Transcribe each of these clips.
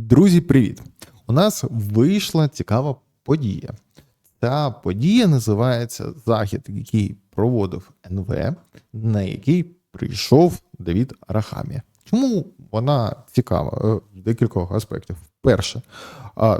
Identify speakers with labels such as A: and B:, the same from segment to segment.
A: Друзі, привіт! У нас вийшла цікава подія. Ця подія називається Захід, який проводив НВ, на який прийшов Давід Рахамі. Чому вона цікава Е, декількох аспектів? Перше,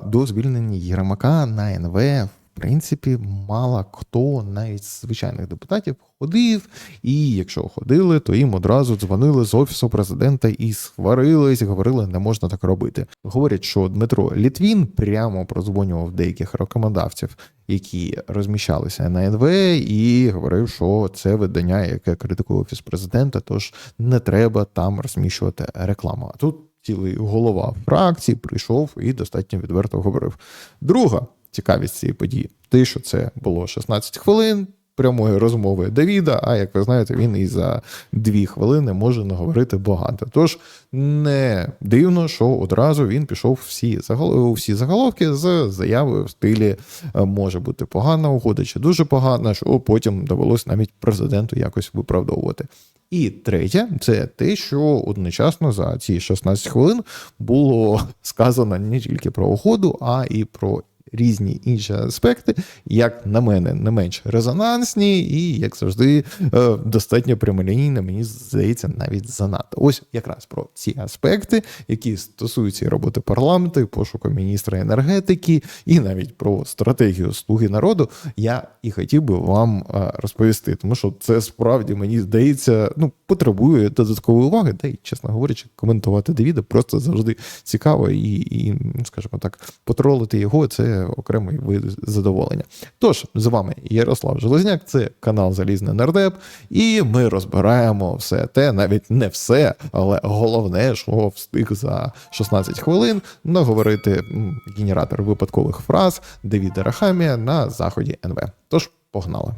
A: до звільнення Єрмака на НВ, принципі, мало хто, навіть з звичайних депутатів, ходив. І якщо ходили, то їм одразу дзвонили з офісу президента і сварились, говорили, не можна так робити. Говорять, що Дмитро Літвін прямо прозвонював деяких рекомендавців, які розміщалися на НВ, і говорив, що це видання, яке критикує офіс президента, тож не треба там розміщувати рекламу. А тут цілий голова фракції прийшов і достатньо відверто говорив. Друга цікавість цієї події, те, що це було 16 хвилин. Прямої розмови Давіда, а як ви знаєте, він і за дві хвилини може наговорити багато. Тож не дивно, що одразу він пішов всі загал... всі заголовки з заявою в стилі е, може бути погана угода чи дуже погана, що потім довелось навіть президенту якось виправдовувати. І третє, це те, що одночасно за ці 16 хвилин було сказано не тільки про угоду, а і про різні інші аспекти, як на мене, не менш резонансні, і, як завжди, е, достатньо прямолінійно, мені здається, навіть занадто. Ось якраз про ці аспекти, які стосуються роботи парламенту, пошуку міністра енергетики, і навіть про стратегію слуги народу, я і хотів би вам е, розповісти, тому що це справді мені здається, ну потребує додаткової уваги, та й, чесно говорячи, коментувати Давіда просто завжди цікаво і, і скажімо так, потролити його це окремий вид задоволення. Тож з вами Ярослав Железняк, це канал Залізний Нардеп, і ми розбираємо все те, навіть не все, але головне, що встиг за 16 хвилин наговорити генератор випадкових фраз Давіда Рахамія на заході НВ. Тож погнали.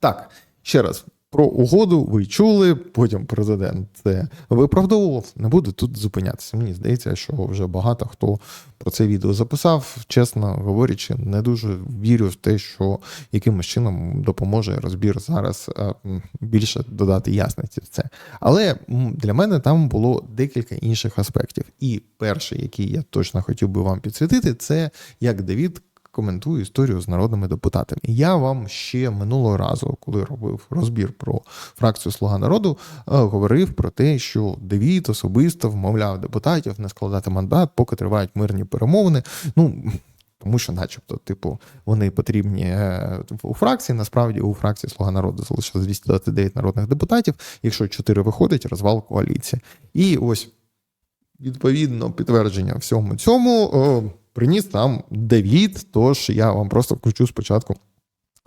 A: Так, ще раз. Про угоду ви чули, потім президент це виправдовував. Не буду тут зупинятися. Мені здається, що вже багато хто про це відео записав. Чесно говорячи, не дуже вірю в те, що якимось чином допоможе розбір зараз е, більше додати ясності в це. Але для мене там було декілька інших аспектів. І перший, який я точно хотів би вам підсвітити, це як Давід коментую історію з народними депутатами. Я вам ще минулого разу, коли робив розбір про фракцію Слуга народу, е, говорив про те, що Давід особисто вмовляв депутатів не складати мандат, поки тривають мирні перемовини. Ну. Тому що, начебто, типу, вони потрібні е, у фракції. Насправді у фракції Слуга народу залишилось 229 народних депутатів. Якщо 4 виходить, розвал коаліції. І ось відповідно підтвердження всьому цьому о, приніс нам Давід. Тож я вам просто включу спочатку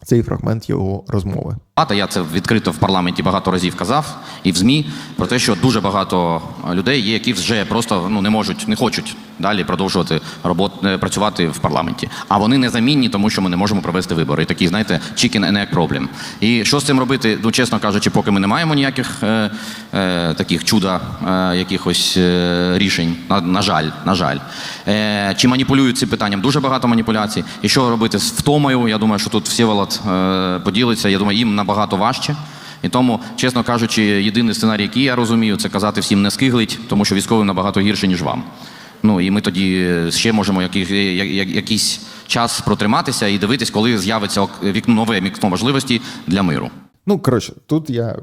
A: цей фрагмент його розмови.
B: Багато я це відкрито в парламенті багато разів казав і в ЗМІ про те, що дуже багато людей є, які вже просто ну не можуть, не хочуть далі продовжувати робот, е, працювати в парламенті. А вони незамінні, тому що ми не можемо провести вибори. І такі, знаєте, chicken and egg problem. І що з цим робити? Ну, чесно кажучи, поки ми не маємо ніяких е, е, таких чуда, е, якихось е, рішень. На, на жаль, на жаль. Е, чи маніпулюють цим питанням? Дуже багато маніпуляцій. І що робити з втомою? Я думаю, що тут Всеволод е, поділиться. Я думаю, їм набагато важче. І тому, чесно кажучи, єдиний сценарій, який я розумію, це казати всім не скиглить, тому що військовим набагато гірше, ніж вам. Ну і ми тоді ще можемо якийсь час протриматися і дивитись, коли з'явиться вікно нове вікно можливості для миру.
A: Ну, коротше, тут я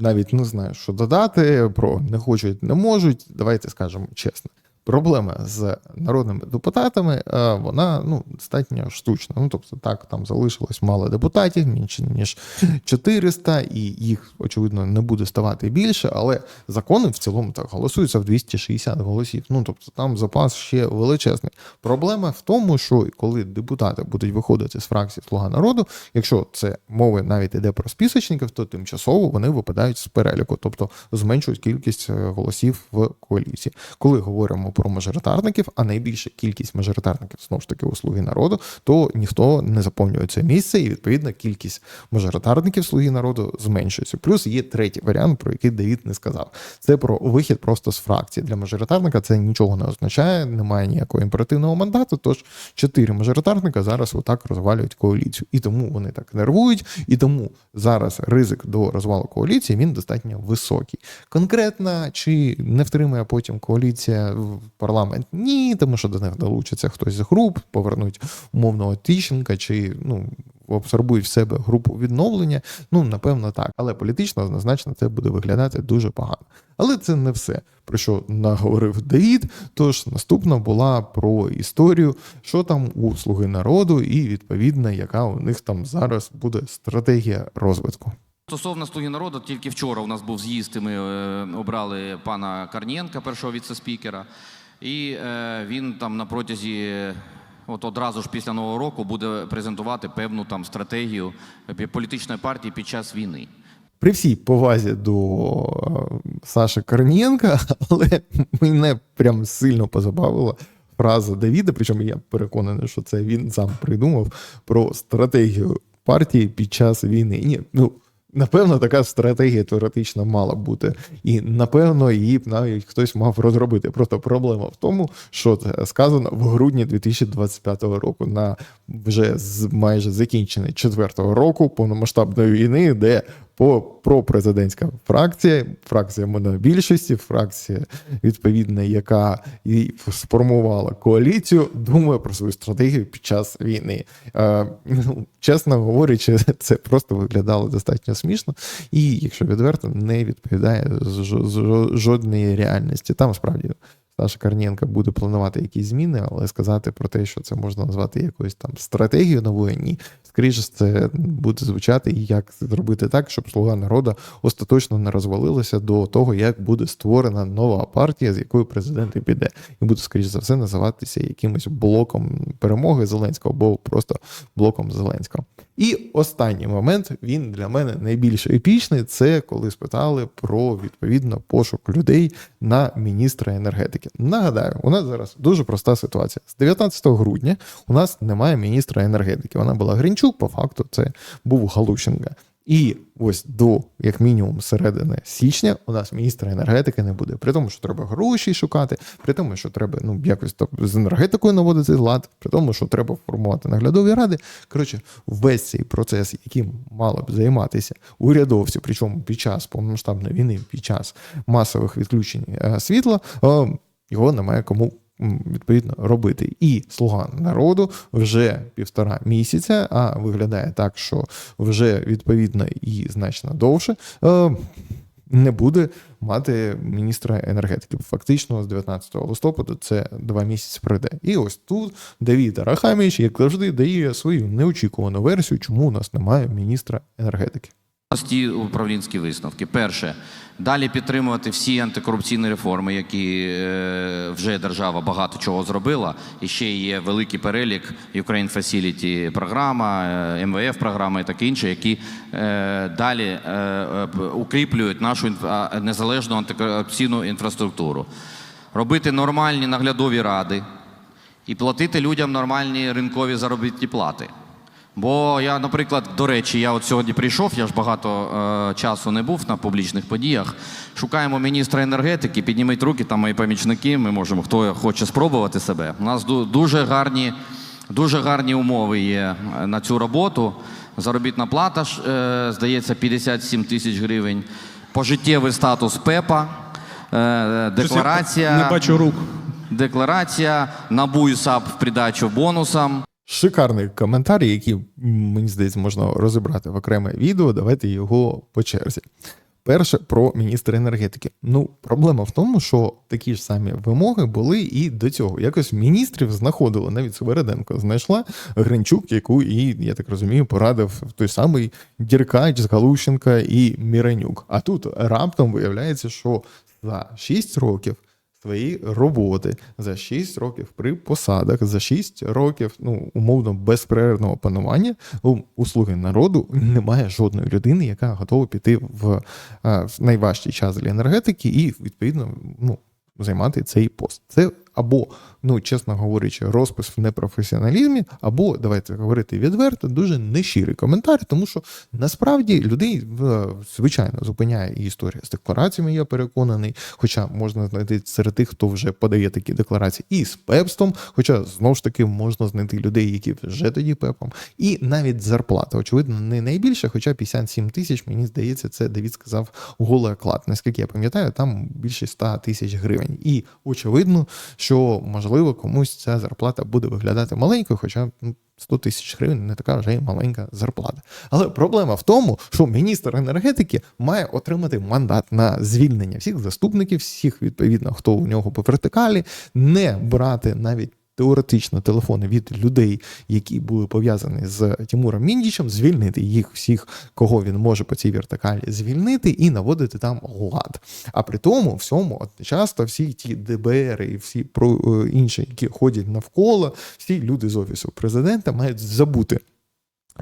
A: навіть не знаю, що додати про не хочуть, не можуть. Давайте скажемо чесно. Проблема з народними депутатами, е, вона ну, достатньо штучна. Ну, тобто, так, там залишилось мало депутатів, менше ніж 400, і їх, очевидно, не буде ставати більше, але закони в цілому так голосуються в 260 голосів. Ну, тобто, там запас ще величезний. Проблема в тому, що коли депутати будуть виходити з фракції Слуга народу, якщо це мови навіть йде про списочників, то тимчасово вони випадають з переліку, тобто зменшують кількість е, голосів в коаліції. Коли говоримо про мажоритарників, а найбільша кількість мажоритарників знову ж таки у слуги народу, то ніхто не заповнює це місце, і відповідно кількість мажоритарників слуги народу зменшується. Плюс є третій варіант, про який Давід не сказав. Це про вихід просто з фракції. Для мажоритарника це нічого не означає, немає ніякого імперативного мандату. Тож чотири мажоритарника зараз отак розвалюють коаліцію. І тому вони так нервують, і тому зараз ризик до розвалу коаліції він достатньо високий. Конкретно чи не втримає потім коаліція парламент? Ні, тому що до них долучиться хтось з груп, повернуть умовного Тищенка, чи ну абсорбують в себе групу відновлення. Ну напевно так. Але політично однозначно це буде виглядати дуже погано. Але це не все, про що наговорив Давід. Тож наступна була про історію, що там у Слуги народу, і відповідно, яка у них там зараз буде стратегія розвитку.
B: Стосовно слуги народу, тільки вчора у нас був з'їзд, і ми е, обрали пана Карнієнка, першого віце-спікера. І е, він там на протязі, от одразу ж після Нового року, буде презентувати певну там стратегію політичної партії під час війни.
A: При всій повазі до е, Саші Корнієнка, але мене прям сильно позабавила фраза Давіда, причому я переконаний, що це він сам придумав про стратегію партії під час війни. Ні, ну. Напевно, така стратегія теоретично мала б бути. І напевно, її б навіть хтось мав розробити. Просто проблема в тому, що це сказано в грудні 2025 року на вже з майже закінчений четвертого року повномасштабної війни, де по пропрезидентська фракція, фракція монобільшості, фракція відповідна, яка і сформувала коаліцію, думає про свою стратегію під час війни. Е, ну, чесно говорячи, це просто виглядало достатньо смішно, і, якщо відверто, не відповідає жодної реальності. Там справді. Саша Корнієнка буде планувати якісь зміни, але сказати про те, що це можна назвати якоюсь там стратегією новою, ні. Скоріше це буде звучати, і як зробити так, щоб слуга народу остаточно не розвалилася до того, як буде створена нова партія, з якою президент і піде, і буде, скоріш за все, називатися якимось блоком перемоги Зеленського, або просто блоком Зеленського. І останній момент він для мене найбільш епічний. Це коли спитали про відповідно пошук людей на міністра енергетики. Нагадаю, у нас зараз дуже проста ситуація. З 19 грудня у нас немає міністра енергетики. Вона була Гринчук, по факту, це був Галущенка. І ось до як мінімум середини січня у нас міністра енергетики не буде. При тому, що треба гроші шукати, при тому, що треба ну якось там з енергетикою наводити лад, при тому, що треба формувати наглядові ради. Коротше, весь цей процес, яким мало б займатися урядовці, причому під час повномасштабної війни, під час масових відключень е, світла, е, його немає кому відповідно робити. І слуга народу вже півтора місяця, а виглядає так, що вже відповідно і значно довше. е, Не буде мати міністра енергетики. Фактично, з 19 листопада це два місяці пройде. І ось тут Давід Арахаміч, як завжди, дає свою неочікувану версію, чому у нас немає міністра енергетики.
B: Прості управлінські висновки. Перше, далі підтримувати всі антикорупційні реформи, які е, вже держава багато чого зробила. І ще є великий перелік Ukraine Facility програма, е, МВФ програма і таке інше, які е, далі укріплюють нашу незалежну антикорупційну інфраструктуру. Робити нормальні наглядові ради і платити людям нормальні ринкові заробітні плати. Бо я, наприклад, до речі, я от сьогодні прийшов, я ж багато е, часу не був на публічних подіях. Шукаємо міністра енергетики, підніміть руки, там мої помічники. Ми можемо, хто хоче спробувати себе. У нас дуже гарні, дуже гарні умови є е, на цю роботу. Заробітна плата е, здається, 57 тисяч гривень. Пожиттєвий статус ПЕПа, е, декларація.
C: Не бачу рук.
B: Декларація, НАБУ і САП в придачу бонусам.
A: Шикарний коментар, який, мені здається, можна розібрати в окреме відео. Давайте його по черзі. Перше про міністра енергетики. Ну, проблема в тому, що такі ж самі вимоги були і до цього. Якось міністрів знаходили, навіть Свереденко знайшла Гринчук, яку і, я так розумію, порадив той самий Діркач, Галущенка і Міранюк. А тут раптом виявляється, що за 6 років своєї роботи за 6 років при посадах, за 6 років ну, умовно безперервного панування у, слуги народу немає жодної людини, яка готова піти в, в найважчий час для енергетики і відповідно ну, займати цей пост. Це або, ну чесно говорячи, розпис в непрофесіоналізмі, або давайте говорити відверто, дуже нещирий коментар, тому що насправді людей звичайно зупиняє і історія з деклараціями, я переконаний. Хоча можна знайти серед тих, хто вже подає такі декларації, і з пепстом, хоча знову ж таки можна знайти людей, які вже тоді пепом, і навіть зарплата, очевидно, не найбільша, хоча 57 тисяч, мені здається, це Давід сказав голий оклад. Наскільки я пам'ятаю, там більше 100 тисяч гривень. І очевидно, що можливо комусь ця зарплата буде виглядати маленькою, хоча ну, 100 тисяч гривень не така вже й маленька зарплата. Але проблема в тому, що міністр енергетики має отримати мандат на звільнення всіх заступників, всіх відповідно, хто у нього по вертикалі, не брати навіть. Теоретично телефони від людей, які були пов'язані з Тимуром Міндічем, звільнити їх всіх, кого він може по цій вертикалі звільнити, і наводити там лад. А при тому всьому часто всі ті ДБР і всі про е, інші, які ходять навколо, всі люди з офісу президента мають забути.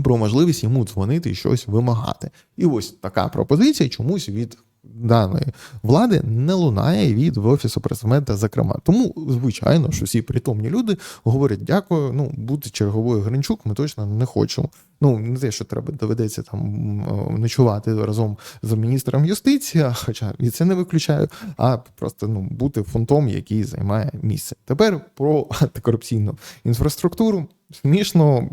A: Про можливість йому дзвонити і щось вимагати. І ось така пропозиція чомусь від даної влади не лунає від офісу президента, зокрема. Тому, звичайно, що всі притомні люди говорять: дякую. Ну, бути черговою Гринчук ми точно не хочемо. Ну, не те, що треба доведеться там ночувати разом з міністром юстиції, хоча і це не виключаю, а просто ну, бути фунтом, який займає місце. Тепер про антикорупційну інфраструктуру. Смішно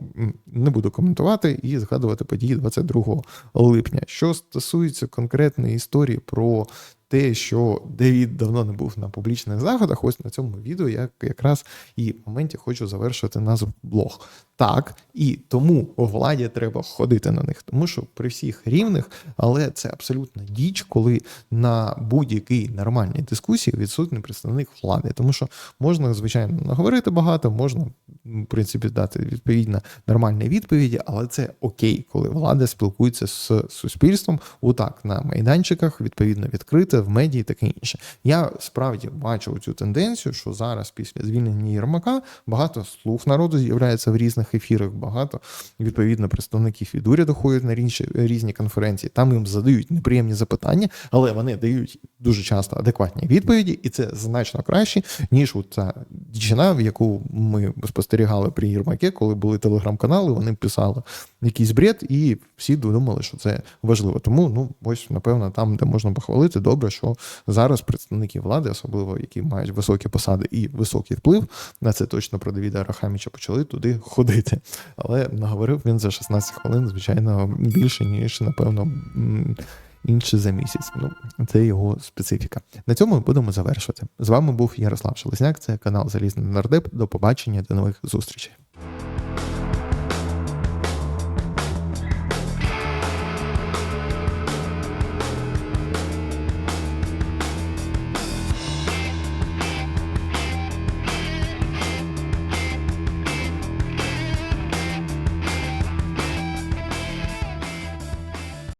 A: не буду коментувати і згадувати події 22 липня. Що стосується конкретної історії про те, що Девід давно не був на публічних заходах, ось на цьому відео я якраз і в моменті хочу завершити назву блог. Так, і тому владі треба ходити на них, тому що при всіх рівних, але це абсолютно діч, коли на будь-якій нормальній дискусії відсутній представник влади. Тому що можна, звичайно, наговорити багато, можна, в принципі, дати відповідно нормальні відповіді, але це окей, коли влада спілкується з суспільством отак на майданчиках, відповідно відкрите, в медії, таке інше. Я справді бачу цю тенденцію, що зараз після звільнення Єрмака багато слуг народу з'являється в різних ефірах, багато відповідно представників від уряду ходять на різні, різні конференції. Там їм задають неприємні запитання, але вони дають дуже часто адекватні відповіді, і це значно краще, ніж от ця дівчина, в яку ми спостерігали при Єрмаке, коли були телеграм-канали, вони писали якийсь бред, і всі думали, що це важливо. Тому ну ось напевно там, де можна похвалити, добре, що зараз представники влади, особливо які мають високі посади і високий вплив, на це точно про Давіда Арахаміча почали туди ходити. Але наговорив він за 16 хвилин, звичайно, більше ніж напевно. Інше за місяць. Ну, це його специфіка. На цьому ми будемо завершувати. З вами був Ярослав Шелезняк, це канал Залізний Нардеп. До побачення, до нових зустрічей.